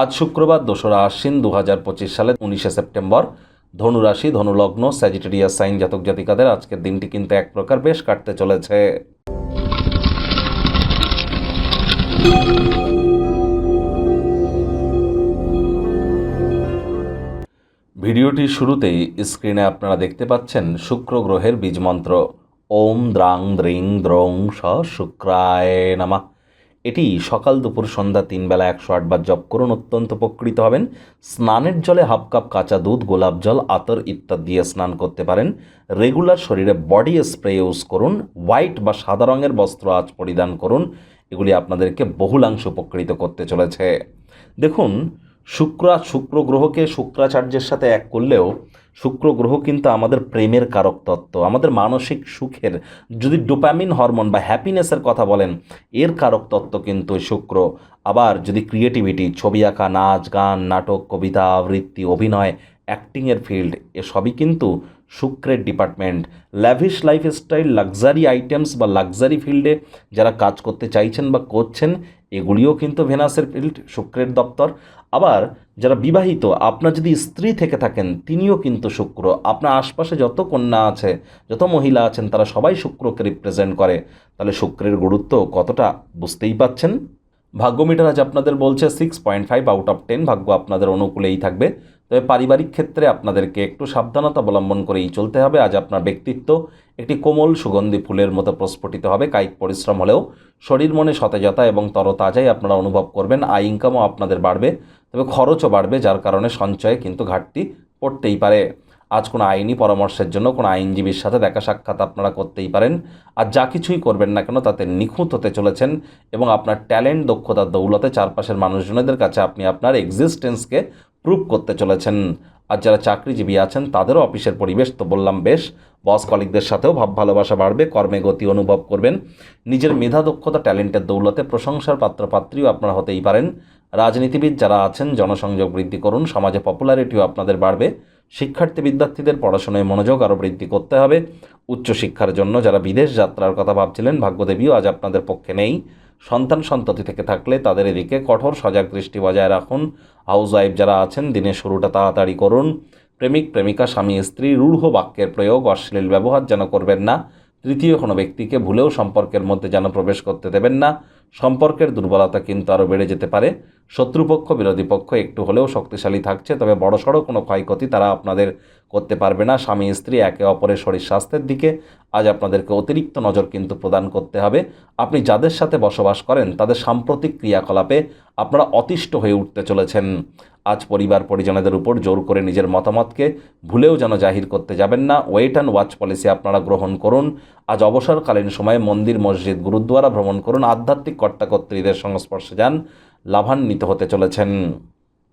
আজ শুক্রবার দোসরা আশ্বিন দু হাজার পঁচিশ সালে উনিশে সেপ্টেম্বর। ধনুরাশি, ধনুলগ্ন, স্যাজিটেরিয়াস সাইন জাতক জাতিকাদের আজকের দিনটি কিন্তু এক প্রকার বেশ কাটতে চলেছে। ভিডিওটির শুরুতেই স্ক্রিনে আপনারা দেখতে পাচ্ছেন শুক্র গ্রহের বীজমন্ত্র ওম দ্রাং দ্রিং দ্রং স শুক্রায় নামা। এটি সকাল দুপুর সন্ধ্যা তিন বেলা একশো আটবার জপ করুন, অত্যন্ত উপকৃত হবেন। স্নানের জলে হাফ কাপ কাঁচা দুধ, গোলাপ জল, আতর ইত্যাদি দিয়ে স্নান করতে পারেন। রেগুলার শরীরে বডি স্প্রে ইউজ করুন, হোয়াইট বা সাদা রঙের বস্ত্র আজ পরিধান করুন। এগুলি আপনাদেরকে বহুলাংশ উপকৃত করতে চলেছে। দেখুন শুক্র শুক্র গ্রহকে শুক্রাচার্যের সাথে এক করলেও শুক্র গ্রহ কিন্তু আমাদের প্রেমের কারক তত্ত্ব, আমাদের মানসিক সুখের। যদি ডোপামিন হরমোন বা হ্যাপিনেসের কথা বলেন, এর কারক তত্ত্ব কিন্তু শুক্র। আবার যদি ক্রিয়েটিভিটি, ছবি আঁকা, নাচ, গান, নাটক, কবিতা, আবৃত্তি, অভিনয়, অ্যাক্টিংয়ের ফিল্ড, এসবই কিন্তু শুক্রের department lavish lifestyle luxury items বা লাক্সারি ফিল্ডে যারা কাজ করতে চাইছেন বা করছেন, এগুলিও কিন্তু ভেনাসের ফিল্ড শুক্রের দপ্তর। আবার যারা বিবাহিত, আপনার যদি স্ত্রী থেকে থাকেন, তিনিও কিন্তু শুক্র। আপনার আশপাশে যত কন্যা আছে, যত মহিলা আছেন, তারা সবাই শুক্রকে রিপ্রেজেন্ট করে। তাহলে শুক্রের গুরুত্ব কতটা বুঝতেই পাচ্ছেন? ভাগ্য মিটার আজ আপনাদের বলছে six point five out of ten ভাগ্য আপনাদের অনুকূলেই থাকবে। তবে পারিবারিক ক্ষেত্রে আপনাদেরকে একটু সাবধানতা অবলম্বন করেই চলতে হবে। আজ আপনার ব্যক্তিত্ব একটি কোমল সুগন্ধি ফুলের মতো প্রস্ফুটিত হবে। কায়িক পরিশ্রম হলেও শরীর মনে সতেজতা এবং তরতাজাই আপনারা অনুভব করবেন। আয় ইনকামও আপনাদের বাড়বে, তবে খরচও বাড়বে, যার কারণে সঞ্চয়ে কিন্তু ঘাটতি পড়তেই পারে। আজ কোনো আইনি পরামর্শের জন্য কোনো আইনজীবীর সাথে দেখা সাক্ষাৎ আপনারা করতেই পারেন। আর যা কিছুই করবেন না কেন, তাতে নিখুঁত হতে চলেছেন এবং আপনার ট্যালেন্ট দক্ষতার দৌলতে চারপাশের মানুষজনদের কাছে আপনি আপনার এক্সিস্টেন্সকে প্রুভ করতে চলেছেন। আর যারা চাকরিজীবী আছেন, তাদেরও অফিসের পরিবেশ তো বললাম বেশ। বস কলিকদের সাথেও ভাব ভালোবাসা বাড়বে, কর্মে গতি অনুভব করবেন। নিজের মেধা, দক্ষতা, ট্যালেন্টের দৌলতে প্রশংসার পাত্রপাত্রীও আপনারা হতেই পারেন। রাজনীতিবিদ যারা আছেন, জনসংযোগ বৃদ্ধি করুন, সমাজে পপুলারিটিও আপনাদের বাড়বে। শিক্ষার্থী বিদ্যার্থীদের পড়াশোনায় মনোযোগ আরও বৃদ্ধি করতে হবে। উচ্চশিক্ষার জন্য যারা বিদেশ যাত্রার কথা ভাবছিলেন, ভাগ্যদেবীও আজ আপনাদের পক্ষে নেই। সন্তান সন্ততি থেকে থাকলে তাদের এদিকে কঠোর সজাগ দৃষ্টি বজায় রাখুন। হাউস ওয়াইফ যারা আছেন, দিনের শুরুটা তাড়াতাড়ি করুন। প্রেমিক, প্রেমিকা, স্বামী, স্ত্রী, রূঢ় বাক্যের প্রয়োগ, অশ্লীল ব্যবহার যেন করবেন না। তৃতীয় কোনো ব্যক্তিকে ভুলেও সম্পর্কের মধ্যে যেন প্রবেশ করতে দেবেন না। সম্পর্কের দুর্বলতা কিন্তু আরও বেড়ে যেতে পারে। শত্রুপক্ষ, বিরোধী পক্ষ একটু হলেও শক্তিশালী থাকছে, তবে বড়সড় কোনো ক্ষয়ক্ষতি তারা আপনাদের করতে পারবে না। স্বামী, স্ত্রী, একে অপরের শরীর স্বাস্থ্যের দিকে আজ আপনাদেরকে অতিরিক্ত নজর কিন্তু প্রদান করতে হবে। আপনি যাদের সাথে বসবাস করেন, তাদের সাম্প্রতিক ক্রিয়াকলাপে আপনারা অতিষ্ঠ হয়ে উঠতে চলেছেন। আজ পরিবার পরিজনদের উপর জোর করে নিজের মতামতকে ভুলেও যেন জাহির করতে যাবেন না। ওয়েট অ্যান্ড ওয়াচ পলিসি আপনারা গ্রহণ করুন। আজ অবসরকালীন সময়ে মন্দির, মসজিদ, গুরুদ্বারা ভ্রমণ করুন। আধ্যাত্মিক কর্তাকর্ত্রীদের সংস্পর্শে যান। লাভান্বিত হতে চলেছেন।